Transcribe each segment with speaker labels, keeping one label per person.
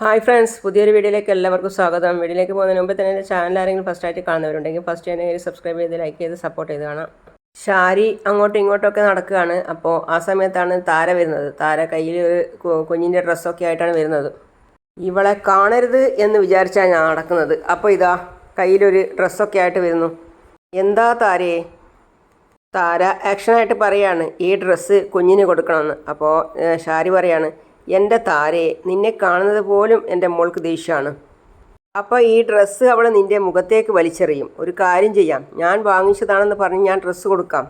Speaker 1: Hi friends പുതിയൊരു വീഡിയോയിലേക്ക് എല്ലാവർക്കും സ്വാഗതം. വീഡിയോയിലേക്ക് പോകുന്നതിന് മുമ്പ് തന്നെ എന്റെ ചാനൽ ആരെങ്കിലും ഫസ്റ്റ് ആയിട്ട് കാണുന്നവരുണ്ടെങ്കിൽ ഫസ്റ്റ് തന്നെ സബ്സ്ക്രൈബ് ചെയ്ത് ലൈക്ക് ചെയ്ത് സപ്പോർട്ട് ചെയ്ത് കാണാം. ഷാരി അങ്ങോട്ടും ഇങ്ങോട്ടൊക്കെ നടക്കുകയാണ്. അപ്പോൾ ആ സമയത്താണ് താര വരുന്നത്. താര കയ്യിൽ ഒരു കുഞ്ഞിന്റെ ഡ്രസ്സൊക്കെ ആയിട്ടാണ് വരുന്നത്. ഇവളെ കാണരുത് എന്ന് വിചാരിച്ചാണ് ഞാൻ നടക്കുന്നത്. അപ്പോൾ ഇതാ കയ്യിലൊരു ഡ്രസ്സൊക്കെ ആയിട്ട് വരുന്നു. എന്താ താരേ? താര ആക്ഷനായിട്ട് പറയാണ് ഈ ഡ്രസ്സ് കുഞ്ഞിന് കൊടുക്കണമെന്ന്. അപ്പോൾ ഷാരി പറയാണ് എന്റെ താരയെ നിന്നെ കാണുന്നത് പോലും എന്റെ മോൾക്ക് ദേഷ്യമാണ്. അപ്പോൾ ഈ ഡ്രസ്സ് അവൾ നിന്റെ മുഖത്തേക്ക് വലിച്ചെറിയും. ഒരു കാര്യം ചെയ്യാം. ഞാൻ വാങ്ങിച്ചതാണെന്ന് പറഞ്ഞ് ഞാൻ ഡ്രസ്സ് കൊടുക്കാം.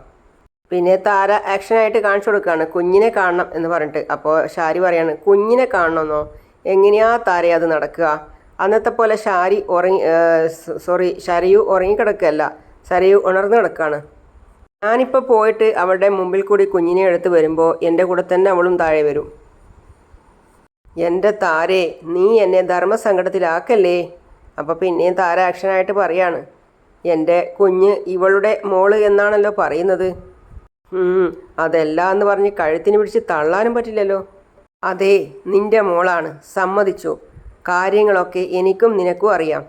Speaker 1: പിന്നെ താര ആക്ഷനായിട്ട് കാണിച്ചു കൊടുക്കുകയാണ്. കുഞ്ഞിനെ കാണണം എന്ന് പറഞ്ഞിട്ട്. അപ്പോൾ ഷാരി പറയാണ് കുഞ്ഞിനെ കാണണമെന്നോ എങ്ങനെയാ താര അത് നടക്കുക? അന്നത്തെ പോലെ ഷാരി ഉറങ്ങി സോറി ഷരയു ഉറങ്ങിക്കിടക്കുകയല്ല. സരയു ഉണർന്നു കിടക്കുകയാണ്. ഞാനിപ്പോൾ പോയിട്ട് അവളുടെ മുമ്പിൽ കൂടി കുഞ്ഞിനെ എടുത്ത് വരുമ്പോൾ എന്റെ കൂടെ തന്നെ അവളും താഴെ വരും. എന്റെ താരേ നീ എന്നെ ധർമ്മസങ്കടത്തിലാക്കല്ലേ? അപ്പോൾ പിന്നെയും താര ആക്ഷനായിട്ട് പറയാണ്. എന്റെ കുഞ്ഞ് ഇവളുടെ മോൾ എന്നാണല്ലോ പറയുന്നത്. അതെല്ലാം എന്ന് പറഞ്ഞ് കഴുത്തിന് പിടിച്ച് തള്ളാനും പറ്റില്ലല്ലോ. അതെ നിന്റെ മോളാണ്. സമ്മതിച്ചു. കാര്യങ്ങളൊക്കെ എനിക്കും നിനക്കും അറിയാം.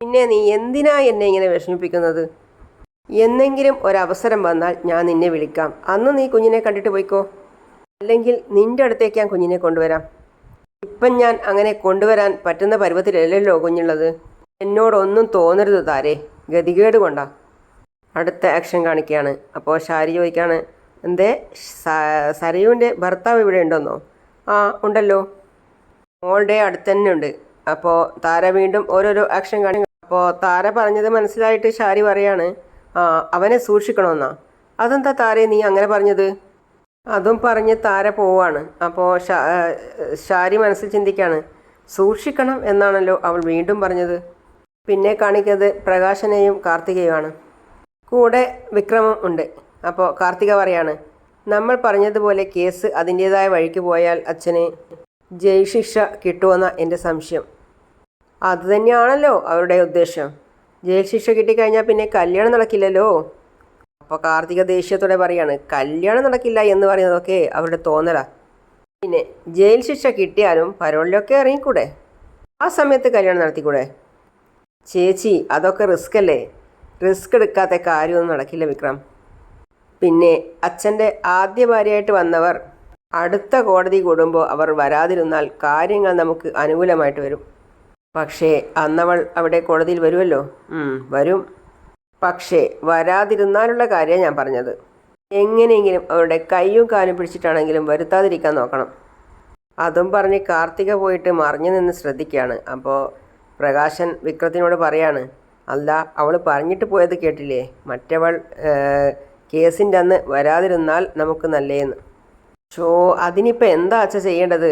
Speaker 1: പിന്നെ നീ എന്തിനാ എന്നെ ഇങ്ങനെ വിഷമിപ്പിക്കുന്നത്? എന്നെങ്കിലും ഒരവസരം വന്നാൽ ഞാൻ നിന്നെ വിളിക്കാം. അന്ന് നീ കുഞ്ഞിനെ കണ്ടിട്ട് പോയിക്കോ. അല്ലെങ്കിൽ നിന്റെ അടുത്തേക്ക് ഞാൻ കുഞ്ഞിനെ കൊണ്ടുവരാം. ഇപ്പം ഞാൻ അങ്ങനെ കൊണ്ടുവരാൻ പറ്റുന്ന പരുവത്തിലല്ലല്ലോ കുഞ്ഞുള്ളത്? എന്നോടൊന്നും തോന്നരുത് താരേ. ഗതികേട് കൊണ്ടാ. അടുത്ത ആക്ഷൻ കാണിക്കുകയാണ് അപ്പോൾ ഷാരി ചോദിക്കുകയാണ് എന്തേ? സരയുവിന്റെ ഭർത്താവ് ഇവിടെ ഉണ്ടെന്നോ? ആ ഉണ്ടല്ലോ. മോളുടെ അടുത്ത് തന്നെ ഉണ്ട് അപ്പോൾ താര വീണ്ടും ഓരോരോ ആക്ഷൻ കാണി അപ്പോൾ താര പറഞ്ഞത് മനസ്സിലായിട്ട് ഷാരി പറയാണ് ആ അവനെ സൂക്ഷിക്കണമെന്നാ അതെന്താ താരേ നീ അങ്ങനെ പറഞ്ഞത്? അതും പറഞ്ഞ് താര പോവാണ്. അപ്പോൾ ഷാരി മനസ്സിൽ ചിന്തിക്കാണ് സൂക്ഷിക്കണം എന്നാണല്ലോ അവൾ വീണ്ടും പറഞ്ഞത്. പിന്നെ കാണിക്കുന്നത് പ്രകാശനെയും കാർത്തികയുമാണ്. കൂടെ വിക്രമം ഉണ്ട്. അപ്പോൾ കാർത്തിക പറയാണ് നമ്മൾ പറഞ്ഞതുപോലെ കേസ് അതിന്റേതായ വഴിക്ക് പോയാൽ അച്ഛന് ജയിൽ ശിക്ഷ കിട്ടുമെന്ന എന്റെ സംശയം. അതുതന്നെയാണല്ലോ അവരുടെ ഉദ്ദേശം. ജയിൽ ശിക്ഷ കിട്ടിക്കഴിഞ്ഞാൽ പിന്നെ കല്യാണം നടക്കില്ലല്ലോ. അപ്പോൾ കാർത്തിക ദേഷ്യത്തോടെ പറയാണ് കല്യാണം നടക്കില്ല എന്ന് പറയുന്നതൊക്കെ അവരുടെ തോന്നലാ. പിന്നെ ജയിൽ ശിക്ഷ കിട്ടിയാലും പരോളിലൊക്കെ ഇറങ്ങിക്കൂടെ? ആ സമയത്ത് കല്യാണം നടത്തിക്കൂടെ? ചേച്ചി അതൊക്കെ റിസ്ക് അല്ലേ റിസ്ക് എടുക്കാത്ത കാര്യമൊന്നും നടക്കില്ല വിക്രം. പിന്നെ അച്ഛന്റെ ആദ്യ ഭാര്യയായിട്ട് വന്നവർ അടുത്ത കോടതി കൂടുമ്പോൾ അവർ വരാതിരുന്നാൽ കാര്യങ്ങൾ നമുക്ക് അനുകൂലമായിട്ട് വരും. പക്ഷേ അന്നവൾ അവിടെ കോടതിയിൽ വരുമല്ലോ? വരും. പക്ഷേ വരാതിരുന്നാലുള്ള കാര്യമാണ് ഞാൻ പറഞ്ഞത്. എങ്ങനെയെങ്കിലും അവരുടെ കൈയും കാലും പിടിച്ചിട്ടാണെങ്കിലും വരുത്താതിരിക്കാൻ നോക്കണം. അതും പറഞ്ഞ് കാർത്തിക പോയിട്ട് മറിഞ്ഞു നിന്ന് ശ്രദ്ധിക്കുകയാണ്. അപ്പോൾ പ്രകാശൻ വിക്രത്തിനോട് പറയാണ് അല്ല അവൾ പറഞ്ഞിട്ട് പോയത് കേട്ടില്ലേ? മറ്റവൾ കേസിന്റെ അന്ന് വരാതിരുന്നാൽ നമുക്ക് നല്ലേന്ന്. ഷോ അതിനിപ്പോൾ എന്താ അച്ഛ ചെയ്യേണ്ടത്?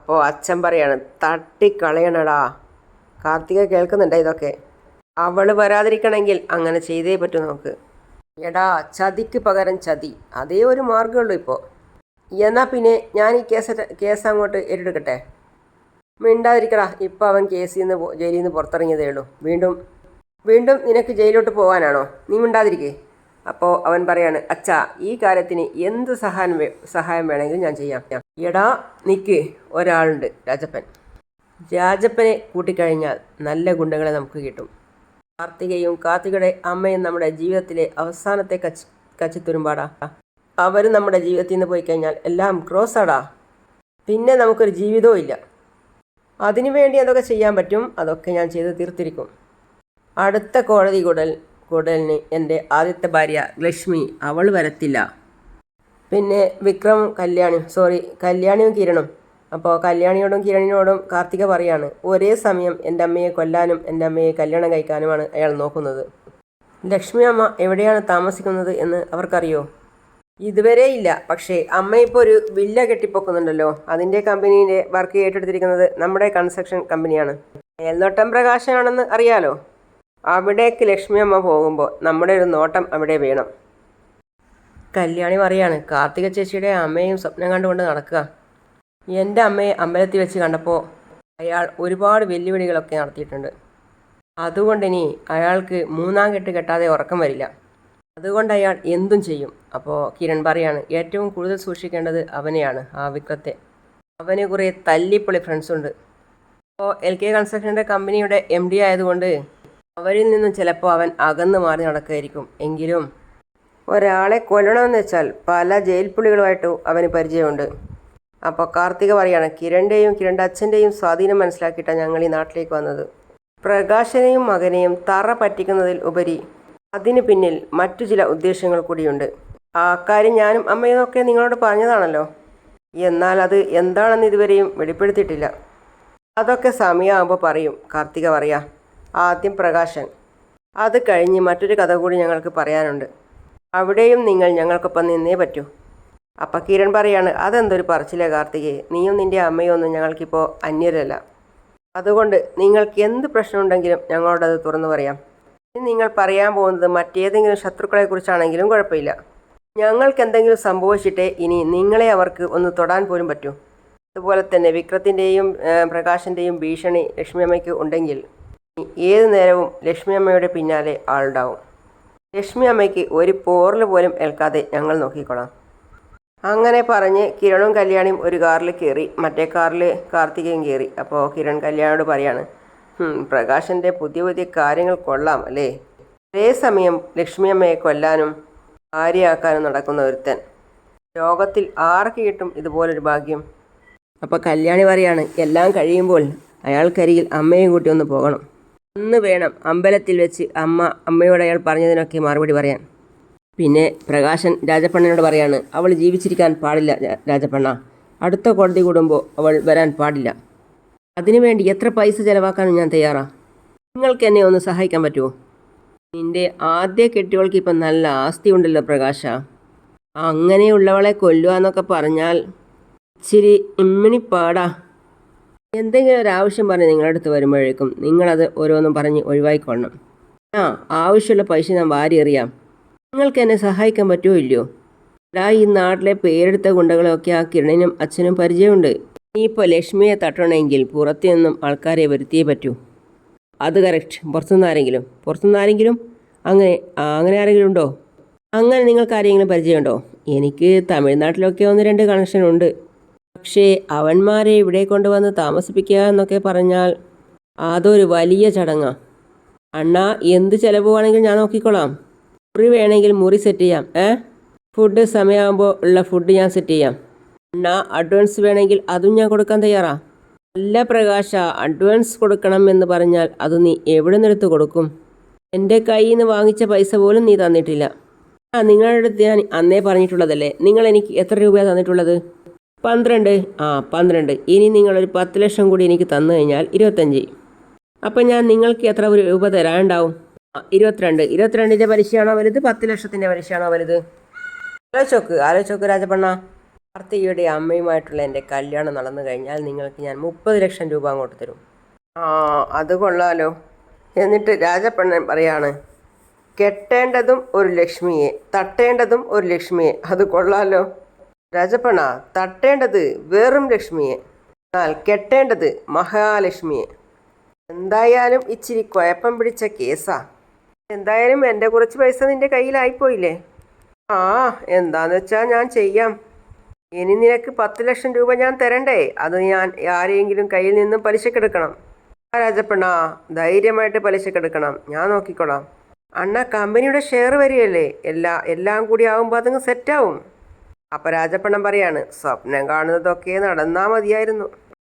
Speaker 1: അപ്പോൾ അച്ഛൻ പറയാണ് തട്ടിക്കളയണടാ. കാർത്തിക കേൾക്കുന്നുണ്ടോ ഇതൊക്കെ? അവൾ വരാതിരിക്കണമെങ്കിൽ അങ്ങനെ ചെയ്തേ പറ്റൂ നമുക്ക്. എടാ ചതിക്ക് പകരം ചതി. അതേ ഒരു മാർഗമുള്ളൂ ഇപ്പോൾ എന്നാൽ പിന്നെ ഞാൻ ഈ കേസ് കേസ് അങ്ങോട്ട് ഏറ്റെടുക്കട്ടെ? മിണ്ടാതിരിക്കടാ. ഇപ്പോൾ അവൻ കേസിൽ നിന്ന് ജയിലിൽ നിന്ന് പുറത്തിറങ്ങിയതേ ഉള്ളൂ. വീണ്ടും വീണ്ടും നിനക്ക് ജയിലോട്ട് പോകാനാണോ? നീ മിണ്ടാതിരിക്കേ. അപ്പോൾ അവൻ പറയാണ് അച്ഛാ ഈ കാര്യത്തിന് എന്ത് സഹായം സഹായം വേണമെങ്കിലും ഞാൻ ചെയ്യാം. എടാ നിക്ക്. ഒരാളുണ്ട് രാജപ്പൻ. രാജപ്പനെ കൂട്ടിക്കഴിഞ്ഞാൽ നല്ല ഗുണ്ടകളെ നമുക്ക് കിട്ടും. കാർത്തികയും കാർത്തികയുടെ അമ്മയും നമ്മുടെ ജീവിതത്തിലെ അവസാനത്തെ കച്ച് കച്ചിത്തുരുമ്പാടാ. അവർ നമ്മുടെ ജീവിതത്തിൽ നിന്ന് പോയി കഴിഞ്ഞാൽ എല്ലാം ക്രോസാടാ. പിന്നെ നമുക്കൊരു ജീവിതവും ഇല്ല. അതിനുവേണ്ടി അതൊക്കെ ചെയ്യാൻ പറ്റും അതൊക്കെ ഞാൻ ചെയ്ത് തീർത്തിരിക്കും. അടുത്ത കോടതി കൂടൽ കൂടലിന് എന്റെ ആദ്യത്തെ ഭാര്യ ലക്ഷ്മി അവൾ വരത്തില്ല. പിന്നെ വിക്രം കല്യാണി സോറി കല്യാണിയും കിരണും. അപ്പോൾ കല്യാണിയോടും കിരണിനോടും കാർത്തിക പറയാണ് ഒരേ സമയം എന്റെ അമ്മയെ കൊല്ലാനും എന്റെ അമ്മയെ കല്യാണം കഴിക്കാനുമാണ് അയാൾ നോക്കുന്നത്. ലക്ഷ്മി അമ്മ എവിടെയാണ് താമസിക്കുന്നത് എന്ന് അവർക്കറിയോ? ഇതുവരെ ഇല്ല. പക്ഷേ അമ്മ ഇപ്പോൾ ഒരു വില്ല കെട്ടിപ്പൊക്കുന്നുണ്ടല്ലോ. അതിന്റെ കമ്പനീന്റെ വർക്ക് ഏറ്റെടുത്തിരിക്കുന്നത് നമ്മുടെ കൺസ്ട്രക്ഷൻ കമ്പനിയാണ്. മേൽനോട്ടം പ്രകാശനാണെന്ന് അറിയാലോ? അവിടേക്ക് ലക്ഷ്മി അമ്മ പോകുമ്പോൾ നമ്മുടെ ഒരു നോട്ടം അവിടെ വേണം. കല്യാണി പറയാണ് കാർത്തിക ചേച്ചിയുടെ അമ്മയും സ്വപ്നം കണ്ടുകൊണ്ട് നടക്കുക. എന്റെ അമ്മയെ അമ്പലത്തിൽ വെച്ച് കണ്ടപ്പോൾ അയാൾ ഒരുപാട് വെല്ലുവിളികളൊക്കെ നടത്തിയിട്ടുണ്ട്. അതുകൊണ്ട് ഇനി അയാൾക്ക് മൂന്നാം കെട്ട് കെട്ടാതെ ഉറക്കം വരില്ല. അതുകൊണ്ട് അയാൾ എന്തും ചെയ്യും. അപ്പോൾ കിരൺ പറയാണ് ഏറ്റവും കൂടുതൽ സൂക്ഷിക്കേണ്ടത് അവനെയാണ് ആ വിക്രത്തെ. അവന് കുറേ തല്ലിപ്പൊളി ഫ്രണ്ട്സുണ്ട് അപ്പോൾ എൽ കെ കൺസ്ട്രക്ഷന്റെ കമ്പനിയുടെ എം ഡി ആയതുകൊണ്ട് അവരിൽ നിന്നും ചിലപ്പോൾ അവൻ അകന്നു മാറി നടക്കുമായിരിക്കും എങ്കിലും ഒരാളെ കൊല്ലണമെന്ന് വെച്ചാൽ പല ജയിൽ പുള്ളികളുമായിട്ടും അവന് പരിചയമുണ്ട്. അപ്പോൾ കാർത്തിക പറയാണ് കിരണിന്റെയും കിരണ്ട അച്ഛന്റെയും സ്വാധീനം മനസ്സിലാക്കിയിട്ടാണ് ഞങ്ങൾ ഈ നാട്ടിലേക്ക് വന്നത്. പ്രകാശനെയും മകനെയും തറ പറ്റിക്കുന്നതിൽ ഉപരി അതിന് പിന്നിൽ മറ്റു ചില ഉദ്ദേശങ്ങൾ കൂടിയുണ്ട്. ആ കാര്യം ഞാനും അമ്മയും ഒക്കെ നിങ്ങളോട് പറഞ്ഞതാണല്ലോ. എന്നാൽ അത് എന്താണെന്ന് ഇതുവരെയും വെളിപ്പെടുത്തിയിട്ടില്ല. അതൊക്കെ സമയമാകുമ്പോൾ പറയും കാർത്തിക പറയാ. ആദ്യം പ്രകാശൻ. അത് കഴിഞ്ഞ് മറ്റൊരു കഥ കൂടി ഞങ്ങൾക്ക് പറയാനുണ്ട്. അവിടെയും നിങ്ങൾ ഞങ്ങൾക്കൊപ്പം നിന്നേ പറ്റൂ. അപ്പം കിരൺ പറയാണ് അതെന്തൊരു പറച്ചിലേ കാർത്തികേ. നീയും നിന്റെ അമ്മയും ഒന്നും ഞങ്ങൾക്കിപ്പോൾ അന്യരല്ല. അതുകൊണ്ട് നിങ്ങൾക്ക് എന്ത് പ്രശ്നമുണ്ടെങ്കിലും ഞങ്ങളോടത് തുറന്നു പറയാം. ഇനി നിങ്ങൾ പറയാൻ പോകുന്നത് മറ്റേതെങ്കിലും ശത്രുക്കളെക്കുറിച്ചാണെങ്കിലും കുഴപ്പമില്ല. ഞങ്ങൾക്ക് എന്തെങ്കിലും സംഭവിച്ചിട്ടേ ഇനി നിങ്ങളെ അവർക്ക് ഒന്ന് തൊടാൻ പോലും പറ്റൂ. അതുപോലെ തന്നെ വിക്രത്തിന്റെയും പ്രകാശിന്റെയും ഭീഷണി ലക്ഷ്മി അമ്മയ്ക്ക് ഉണ്ടെങ്കിൽ ഏത് നേരവും ലക്ഷ്മി അമ്മയുടെ പിന്നാലെ ആളുണ്ടാവും. ലക്ഷ്മി അമ്മയ്ക്ക് ഒരു പോറൽ പോലും ഏൽക്കാതെ ഞങ്ങൾ നോക്കിക്കോളാം അങ്ങനെ പറഞ്ഞ് കിരണും കല്യാണിയും ഒരു കാറിൽ കയറി മറ്റേ കാറിൽ കാർത്തികയും കയറി. അപ്പോൾ കിരൺ കല്യാണോട് പറയാണ് "ഹും, പ്രകാശന്റെ പുതിയ പുതിയ കാര്യങ്ങൾ കൊള്ളാം അല്ലേ? ഒരേ സമയം ലക്ഷ്മിയമ്മയെ കൊല്ലാനും ഭാര്യയാക്കാനും നടക്കുന്ന ഒരുത്തൻ. ലോകത്തിൽ ആർക്ക് കിട്ടും ഇതുപോലൊരു ഭാഗ്യം? അപ്പോൾ കല്യാണി പറയാണ് എല്ലാം കഴിയുമ്പോൾ അയാൾക്കരികിൽ അമ്മയും കൂട്ടി ഒന്ന് പോകണം. അന്ന് വേണം അമ്പലത്തിൽ വെച്ച് അമ്മ അമ്മയോട് അയാൾ പറഞ്ഞതിനൊക്കെ മറുപടി പറയാൻ. പിന്നെ പ്രകാശൻ രാജപ്പണ്ണനോട് പറയാണ് അവൾ ജീവിച്ചിരിക്കാൻ പാടില്ല രാജപ്പണ്ണ. അടുത്ത കോടതി കൂടുമ്പോൾ അവൾ വരാൻ പാടില്ല. അതിനുവേണ്ടി എത്ര പൈസ ചിലവാക്കാനും ഞാൻ തയ്യാറാ? നിങ്ങൾക്ക് എന്നെ ഒന്ന് സഹായിക്കാൻ പറ്റുമോ നിന്റെ ആദ്യ കെട്ടിയവൾക്ക് ഇപ്പം നല്ല ആസ്തി ഉണ്ടല്ലോ പ്രകാശ. അങ്ങനെയുള്ളവളെ കൊല്ലുക എന്നൊക്കെ പറഞ്ഞാൽ ഇച്ചിരി ഇമ്മിണി പാടാ എന്തെങ്കിലും ഒരു ആവശ്യം പറഞ്ഞ് നിങ്ങളുടെ അടുത്ത് വരുമ്പോഴേക്കും നിങ്ങളത് ഓരോന്നും പറഞ്ഞ് ഒഴിവായിക്കൊള്ളണം ആ ആവശ്യമുള്ള പൈസ ഞാൻ വാരി എറിയാം നിങ്ങൾക്ക് എന്നെ സഹായിക്കാൻ പറ്റുമോ ഇല്ലയോ? ഡാ ഈ നാട്ടിലെ പേരെടുത്ത ഗുണ്ടകളൊക്കെ ആ കിരണിനും അച്ഛനും പരിചയമുണ്ട്. ഇനിയിപ്പോൾ ലക്ഷ്മിയെ തട്ടണമെങ്കിൽ പുറത്തു നിന്നും ആൾക്കാരെ വരുത്തിയേ പറ്റൂ. അത് കറക്റ്റ്. പുറത്തുനിന്ന് ആരെങ്കിലും പുറത്തുനിന്ന് ആരെങ്കിലും അങ്ങനെ അങ്ങനെ ആരെങ്കിലും ഉണ്ടോ? അങ്ങനെ നിങ്ങൾക്ക് ആരെങ്കിലും പരിചയമുണ്ടോ? എനിക്ക് തമിഴ്നാട്ടിലൊക്കെ ഒന്ന് രണ്ട് കണക്ഷൻ ഉണ്ട്. പക്ഷേ അവന്മാരെ ഇവിടെ കൊണ്ടുവന്ന് താമസിപ്പിക്കുക എന്നൊക്കെ പറഞ്ഞാൽ അതൊരു വലിയ ചടങ്ങാണ് അണ്ണാ എന്ത് ചിലവ് വേണമെങ്കിലും ഞാൻ നോക്കിക്കോളാം. മുറി വേണമെങ്കിൽ മുറി സെറ്റ് ചെയ്യാം ഏ? ഫുഡ് സമയമാകുമ്പോൾ ഉള്ള ഫുഡ് ഞാൻ സെറ്റ് ചെയ്യാം. എന്നാ അഡ്വാൻസ് വേണമെങ്കിൽ അതും ഞാൻ കൊടുക്കാൻ തയ്യാറാ? അല്ല പ്രകാശ അഡ്വാൻസ് കൊടുക്കണം എന്ന് പറഞ്ഞാൽ അത് നീ എവിടെ നിന്നെടുത്ത് കൊടുക്കും? എന്റെ കയ്യിൽ നിന്ന് വാങ്ങിച്ച പൈസ പോലും നീ തന്നിട്ടില്ല. ആ നിങ്ങളുടെ അടുത്ത് ഞാൻ അന്നേ പറഞ്ഞിട്ടുള്ളതല്ലേ? നിങ്ങൾ എനിക്ക് എത്ര രൂപയാണ് തന്നിട്ടുള്ളത്? പന്ത്രണ്ട്. ആ പന്ത്രണ്ട്. ഇനി നിങ്ങളൊരു പത്ത് ലക്ഷം കൂടി എനിക്ക് തന്നു കഴിഞ്ഞാൽ ഇരുപത്തഞ്ച്. അപ്പം ഞാൻ നിങ്ങൾക്ക് എത്ര രൂപ തരാനുണ്ടാവും? ഇരുപത്തിരണ്ട്. ഇരുപത്തിരണ്ടിന്റെ പലിശയാണോ വലുത്? പത്ത് ലക്ഷത്തിന്റെ പലിശയാണോ വലുത്? ആലോചോക്ക് ആലോചോക്ക് രാജപ്പണ്ണ. കാർത്തികയുടെ അമ്മയുമായിട്ടുള്ള എന്റെ കല്യാണം നടന്നു കഴിഞ്ഞാൽ നിങ്ങൾക്ക് ഞാൻ മുപ്പത് ലക്ഷം രൂപ അങ്ങോട്ട് തരും. ആ അത് കൊള്ളാലോ. എന്നിട്ട് രാജപ്പണ്ണൻ പറയാണ് കെട്ടേണ്ടതും ഒരു ലക്ഷ്മിയെ തട്ടേണ്ടതും ഒരു ലക്ഷ്മിയെ അത് കൊള്ളാലോ. രാജപ്പണ്ണ തട്ടേണ്ടത് വെറും ലക്ഷ്മിയെ എന്നാൽ കെട്ടേണ്ടത് മഹാലക്ഷ്മിയെ. എന്തായാലും ഇച്ചിരി കുഴപ്പം പിടിച്ച കേസാ. എന്തായാലും എന്റെ കുറച്ച് പൈസ നിന്റെ കയ്യിലായിപ്പോയില്ലേ? ആ എന്താന്ന് വെച്ചാൽ ഞാൻ ചെയ്യാം. ഇനി നിനക്ക് പത്ത് ലക്ഷം രൂപ ഞാൻ തരണ്ടേ? അത് ഞാൻ ആരെയെങ്കിലും കയ്യിൽ നിന്നും പലിശക്കെടുക്കണം ആ രാജപ്പണ്ണ ധൈര്യമായിട്ട് പലിശക്കെടുക്കണം ഞാൻ നോക്കിക്കോളാം. അണ്ണ കമ്പനിയുടെ ഷെയർ വരികയല്ലേ? എല്ലാ എല്ലാം കൂടി ആകുമ്പോൾ അതങ്ങ് സെറ്റാവും. അപ്പം രാജപ്പണ്ണം പറയാണ് സ്വപ്നം കാണുന്നതൊക്കെ നടന്നാൽ മതിയായിരുന്നു.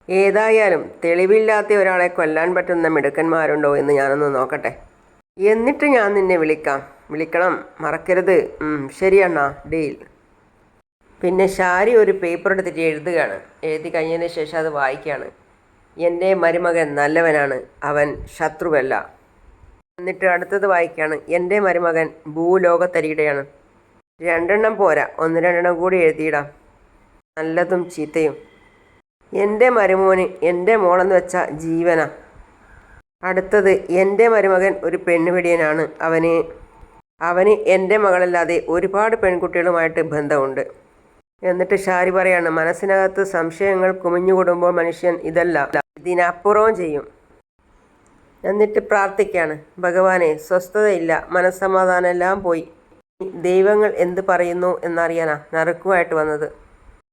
Speaker 1: ഏതായാലും തെളിവില്ലാത്ത ഒരാളെ കൊല്ലാൻ പറ്റുന്ന മിടുക്കന്മാരുണ്ടോ എന്ന് ഞാനൊന്ന് നോക്കട്ടെ. എന്നിട്ട് ഞാൻ നിന്നെ വിളിക്കാം. വിളിക്കണം. മറക്കരുത്. ശരിയണ്ണ ഡീൽ. പിന്നെ ഷാരി ഒരു പേപ്പർ എടുത്തിട്ട് എഴുതുകയാണ്. എഴുതി കഴിഞ്ഞതിന് ശേഷം അത് വായിക്കുകയാണ്. എന്റെ മരുമകൻ നല്ലവനാണ്. അവൻ ശത്രുവല്ല. എന്നിട്ട് അടുത്തത് വായിക്കുകയാണ്. എന്റെ മരുമകൻ ഭൂലോകത്തരികിടയാണ്. രണ്ടെണ്ണം പോരാ. ഒന്ന് രണ്ടെണ്ണം കൂടി എഴുതിയിടാം. നല്ലതും ചീത്തയും. എന്റെ മരുമോന് എന്റെ മോളെന്ന് വെച്ചാൽ ജീവന. അടുത്തത് എന്റെ മരുമകൻ ഒരു പെണ്ണുപിടിയനാണ്. അവന് അവന് എന്റെ മകളല്ലാതെ ഒരുപാട് പെൺകുട്ടികളുമായിട്ട് ബന്ധമുണ്ട്. എന്നിട്ട് ഷാരി പറയാണ് മനസ്സിനകത്ത് സംശയങ്ങൾ കുമിഞ്ഞുകൂടുമ്പോൾ മനുഷ്യൻ ഇതല്ല ഇതിനപ്പുറവും ചെയ്യും. എന്നിട്ട് പ്രാർത്ഥിക്കുകയാണ് ഭഗവാനെ സ്വസ്ഥതയില്ല മനസ്സമാധാനം എല്ലാം പോയി. ദൈവങ്ങൾ എന്ത് പറയുന്നു എന്നറിയാനാ നറുക്കുമായിട്ട് വന്നത്.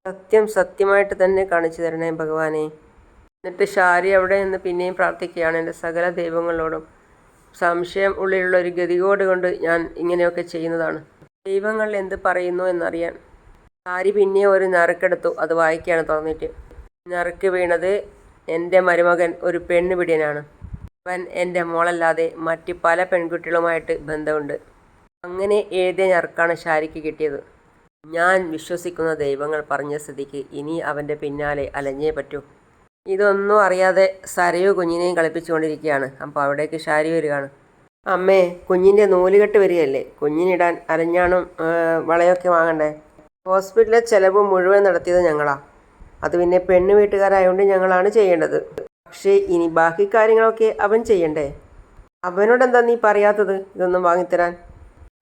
Speaker 1: സത്യം സത്യമായിട്ട് തന്നെ കാണിച്ചു തരണേ ഭഗവാനെ. എന്നിട്ട് ഷാരി അവിടെ നിന്ന് പിന്നെയും പ്രാർത്ഥിക്കുകയാണ് എന്റെ സകല ദൈവങ്ങളോടും. സംശയം ഉള്ളിലുള്ള ഒരു ഗതികോട് കൊണ്ട് ഞാൻ ഇങ്ങനെയൊക്കെ ചെയ്യുന്നതാണ്. ദൈവങ്ങൾ എന്ത് പറയുന്നു എന്നറിയാൻ ഷാരി പിന്നെ ഒരു നറുക്കെടുത്തു. അത് വായിക്കുകയാണ് തുറന്നിട്ട്. നറുക്ക് വീണത് എന്റെ മരുമകൻ ഒരു പെണ്ണുപിടിയനാണ്. അവൻ എന്റെ മോളല്ലാതെ മറ്റ് പല പെൺകുട്ടികളുമായിട്ട് ബന്ധമുണ്ട്. അങ്ങനെ എഴുതിയ ഞറുക്കാണ് ഷാരിക്ക് കിട്ടിയത്. ഞാൻ വിശ്വസിക്കുന്ന ദൈവങ്ങൾ പറഞ്ഞ സ്ഥിതിക്ക് ഇനി അവന്റെ പിന്നാലെ അലഞ്ഞേ പറ്റൂ. ഇതൊന്നും അറിയാതെ സരയു കുഞ്ഞിനെയും കളിപ്പിച്ചുകൊണ്ടിരിക്കുകയാണ്. അപ്പോൾ അവിടേക്ക് ഷാരി വരികയാണ്. അമ്മേ കുഞ്ഞിന്റെ നൂലുകെട്ട് വരികയല്ലേ? കുഞ്ഞിനിടാൻ അരഞ്ഞാണും വളയൊക്കെ വാങ്ങണ്ടേ? ഹോസ്പിറ്റലിലെ ചിലവ് മുഴുവൻ നടത്തിയത് ഞങ്ങളാണ് അത് പിന്നെ പെണ്ണ് വീട്ടുകാരായതുകൊണ്ട് ഞങ്ങളാണ് ചെയ്യേണ്ടത്. പക്ഷേ ഇനി ബാക്കി കാര്യങ്ങളൊക്കെ അവൻ ചെയ്യണ്ടേ? അവനോടെന്താ നീ പറയാത്തത് ഇതൊന്നും വാങ്ങിത്തരാൻ?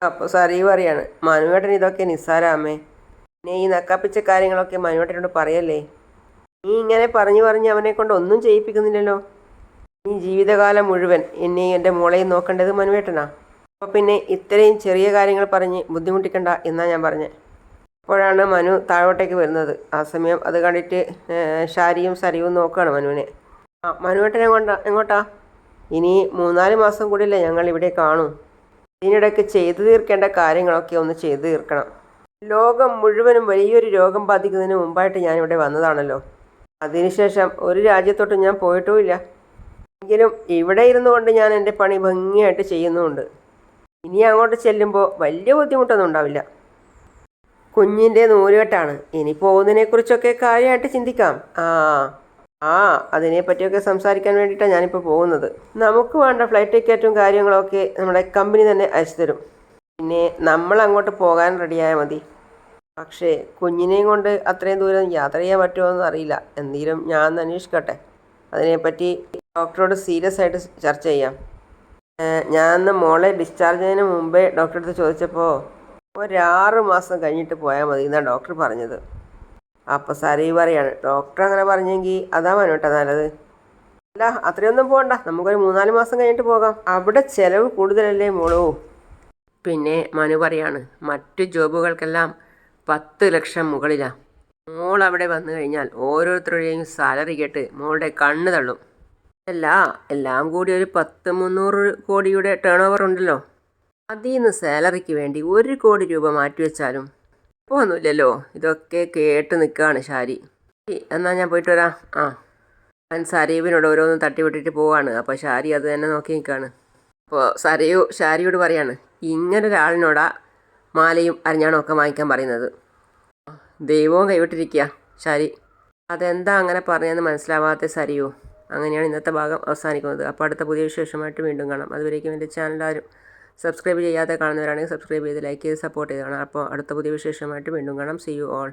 Speaker 1: അപ്പോൾ സരയു പറയാണ് മനുവേട്ടൻ ഇതൊക്കെ നിസ്സാര അമ്മേ. പിന്നെ ഈ നക്കാപ്പിച്ച കാര്യങ്ങളൊക്കെ മനുവേട്ടനോട് പറയല്ലേ? നീ ഇങ്ങനെ പറഞ്ഞു പറഞ്ഞ് അവനെ കൊണ്ട് ഒന്നും ചെയ്യിപ്പിക്കുന്നില്ലല്ലോ. നീ ജീവിതകാലം മുഴുവൻ എന്നെയും എന്റെ മോളെയും നോക്കേണ്ടത് മനുവേട്ടനാ. അപ്പോൾ പിന്നെ ഇത്രയും ചെറിയ കാര്യങ്ങൾ പറഞ്ഞ് ബുദ്ധിമുട്ടിക്കണ്ട എന്നാ ഞാൻ പറഞ്ഞത് അപ്പോഴാണ് മനു താഴോട്ടേക്ക് വരുന്നത്. ആ സമയം അത് കണ്ടിട്ട് ഷാരിയും സരിയും നോക്കുകയാണ് മനുവിനെ. ആ മനുവേട്ടൻ എങ്ങോട്ടാ എങ്ങോട്ടാ? ഇനി മൂന്നാൽ മാസം കൂടിയല്ലേ ഞങ്ങൾ ഇവിടെ കാണും. ഇതിനിടയ്ക്ക് ചെയ്തു തീർക്കേണ്ട കാര്യങ്ങളൊക്കെ ഒന്ന് ചെയ്തു തീർക്കണം. ലോകം മുഴുവനും വലിയൊരു രോഗം ബാധിക്കുന്നതിന് മുമ്പായിട്ട് ഞാനിവിടെ വന്നതാണല്ലോ. അതിനുശേഷം ഒരു രാജ്യത്തോട്ടും ഞാൻ പോയിട്ടുമില്ല. എങ്കിലും ഇവിടെ ഇരുന്നു കൊണ്ട് ഞാൻ എന്റെ പണി ഭംഗിയായിട്ട് ചെയ്യുന്നുമുണ്ട്. ഇനി അങ്ങോട്ട് ചെല്ലുമ്പോൾ വലിയ ബുദ്ധിമുട്ടൊന്നും ഉണ്ടാവില്ല. കുഞ്ഞിന്റെ നൂലുകെട്ടാണ്. ഇനി പോകുന്നതിനെക്കുറിച്ചൊക്കെ കാര്യമായിട്ട് ചിന്തിക്കാം. ആ ആ അതിനെപ്പറ്റിയൊക്കെ സംസാരിക്കാൻ വേണ്ടിയിട്ടാണ് ഞാനിപ്പോൾ പോകുന്നത്. നമുക്ക് വേണ്ട ഫ്ലൈറ്റ് ടിക്കറ്റും കാര്യങ്ങളൊക്കെ നമ്മുടെ കമ്പനി തന്നെ അയച്ചു തരും. പിന്നെ നമ്മൾ അങ്ങോട്ട് പോകാൻ റെഡിയായാൽ മതി. പക്ഷേ കുഞ്ഞിനെയും കൊണ്ട് അത്രയും ദൂരം യാത്ര ചെയ്യാൻ പറ്റുമോ എന്ന് അറിയില്ല. എന്തെങ്കിലും ഞാൻ അന്വേഷിക്കട്ടെ. അതിനെപ്പറ്റി ഡോക്ടറോട് സീരിയസ് ആയിട്ട് ചർച്ച ചെയ്യാം. ഞാൻ അന്ന് മോളെ ഡിസ്ചാർജ് ചെയ്യുന്നതിന് മുമ്പേ ഡോക്ടറെ അടുത്ത് ചോദിച്ചപ്പോൾ ഒരാറ് മാസം കഴിഞ്ഞിട്ട് പോയാൽ മതി എന്നാണ് ഡോക്ടർ പറഞ്ഞത്. അപ്പോൾ സരി പറയാണ് ഡോക്ടർ അങ്ങനെ പറഞ്ഞെങ്കിൽ അതാ മനോട്ടാ നല്ലത്. അല്ല അത്രയൊന്നും പോകണ്ട നമുക്കൊരു മൂന്നാൽ മാസം കഴിഞ്ഞിട്ട് പോകാം. അവിടെ ചിലവ് കൂടുതലല്ലേ മോളോ? പിന്നെ മനു പറയാണ് മറ്റു ജോബുകൾക്കെല്ലാം പത്ത് ലക്ഷം മുകളിലാണ് മോൾ അവിടെ വന്നു കഴിഞ്ഞാൽ ഓരോരുത്തരുടെയും സാലറി കേട്ട് മോളുടെ കണ്ണ് തള്ളും. അല്ല എല്ലാം കൂടി ഒരു പത്ത് മുന്നൂറ് കോടിയുടെ ടേൺ ഓവർ ഉണ്ടല്ലോ. അതിൽ നിന്ന് സാലറിക്ക് വേണ്ടി ഒരു കോടി രൂപ മാറ്റിവെച്ചാലും പോകുന്നില്ലല്ലോ ഇതൊക്കെ കേട്ട് നിൽക്കുകയാണ് ഷാരി. എന്നാൽ ഞാൻ പോയിട്ട് വരാം. ആ. ഞാൻ സരീവിനോട് ഓരോന്നും തട്ടിവിട്ടിട്ട് പോവാണ്. അപ്പോൾ ഷാരി അത് തന്നെ നോക്കി നിൽക്കുകയാണ് അപ്പോൾ സരയു ഷാരിയോട് പറയാണ് ഇങ്ങനെ ഒരാളിനോടാ മാലയും അരഞ്ഞാണും ഒക്കെ വാങ്ങിക്കാൻ പറയുന്നത്. ദൈവവും കൈവിട്ടിരിക്കുക ശരി. അതെന്താ അങ്ങനെ പറഞ്ഞതെന്ന് മനസ്സിലാവാത്ത സരിയോ? അങ്ങനെയാണ് ഇന്നത്തെ ഭാഗം അവസാനിക്കുന്നത്. അപ്പോൾ അടുത്ത പുതിയ വിശേഷമായിട്ട് വീണ്ടും കാണാം. അതുവരേക്കും എന്റെ ചാനൽ ആരും സബ്സ്ക്രൈബ് ചെയ്യാതെ കാണുന്നവരാണെങ്കിൽ സബ്സ്ക്രൈബ് ചെയ്ത് ലൈക്ക് ചെയ്ത് സപ്പോർട്ട് ചെയ്ത് കാണാം അപ്പോൾ അടുത്ത പുതിയ വിശേഷമായിട്ട് വീണ്ടും കാണാം. C you all